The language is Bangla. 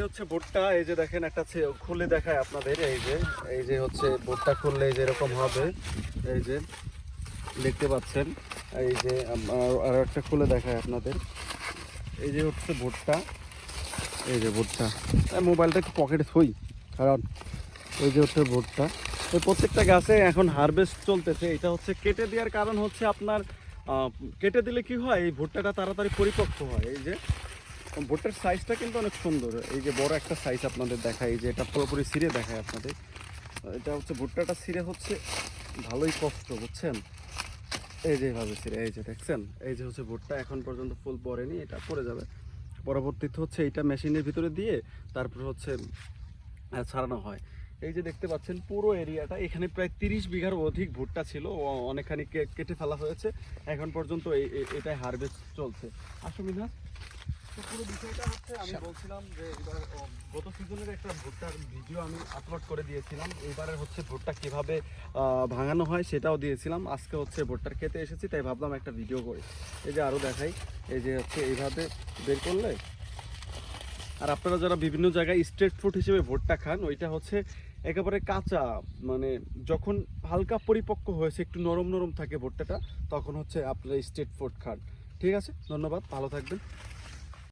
এটাই হচ্ছে ভুট্টা, এই যে দেখেন একটা খুলে দেখায় আপনাদের, এই যে এই যে হচ্ছে ভুট্টা খুললে এই যে এরকম হবে, এই যে দেখতে পাচ্ছেন, এই যে আর- একটা খুলে দেখায় আপনাদের, এই যে হচ্ছে ভুট্টা, এই যে ভুট্টা মোবাইলটা একটু পকেটে থই, কারণ এই যে হচ্ছে ভুট্টা এই প্রত্যেকটা গাছে এখন হারভেস্ট চলতেছে, এটা হচ্ছে কেটে দেওয়ার কারণ হচ্ছে আপনার কেটে দিলে কি হয়, এই ভুট্টাটা তাড়াতাড়ি পরিপক্ক হয়, এই যে ভুট্টার সাইজটা কিন্তু অনেক সুন্দর। এই যে বড় একটা সাইজ আপনাদের দেখায় যে এটা পুরোপুরি সিরে দেখায় আপনাদের। এটা হচ্ছে ভুট্টাটা সিরে হচ্ছে ভালোই কষ্ট, বুঝছেন? এই যে এইভাবে সিরে এই যে দেখছেন? এই যে হচ্ছে ভুট্টা এখন পর্যন্ত ফুল পড়েনি, এটা পড়ে যাবে। পরবর্তীতে হচ্ছে এইটা মেশিনের ভিতরে দিয়ে তারপর হচ্ছে ছাড়ানো হয়। এই যে দেখতে পাচ্ছেন, পুরো এরিয়াটা, এখানে প্রায় তিরিশ বিঘার অধিক ভুট্টা ছিল অনেকখানি কেটে ফেলা হয়েছে। এখন পর্যন্ত এটাই হারভেস্ট চলছে। আসো তো পুরো বিষয়টা হচ্ছে আমি বলছিলাম যে এবার গত সিজনের একটা ভুট্টার ভিডিও আমি আপলোড করে দিয়েছিলাম। এবারে হচ্ছে ভুট্টা কীভাবে ভাঙানো হয় সেটাও দিয়েছিলাম। আজকে হচ্ছে ভুট্টার খেতে এসেছি তাই ভাবলাম একটা ভিডিও করি। এই যে আরও দেখাই এই যে হচ্ছে এইভাবে বের করলে। আর আপনারা যারা বিভিন্ন জায়গায় স্ট্রেট ফুড হিসেবে ভুট্টা খান ওইটা হচ্ছে একেবারে কাঁচা মানে যখন হালকা পরিপক্ক হয়েছে একটু নরম নরম থাকে ভুট্টাটা তখন হচ্ছে আপনারা স্ট্রিট ফুড খান। ঠিক আছে? ধন্যবাদ ভালো থাকবেন।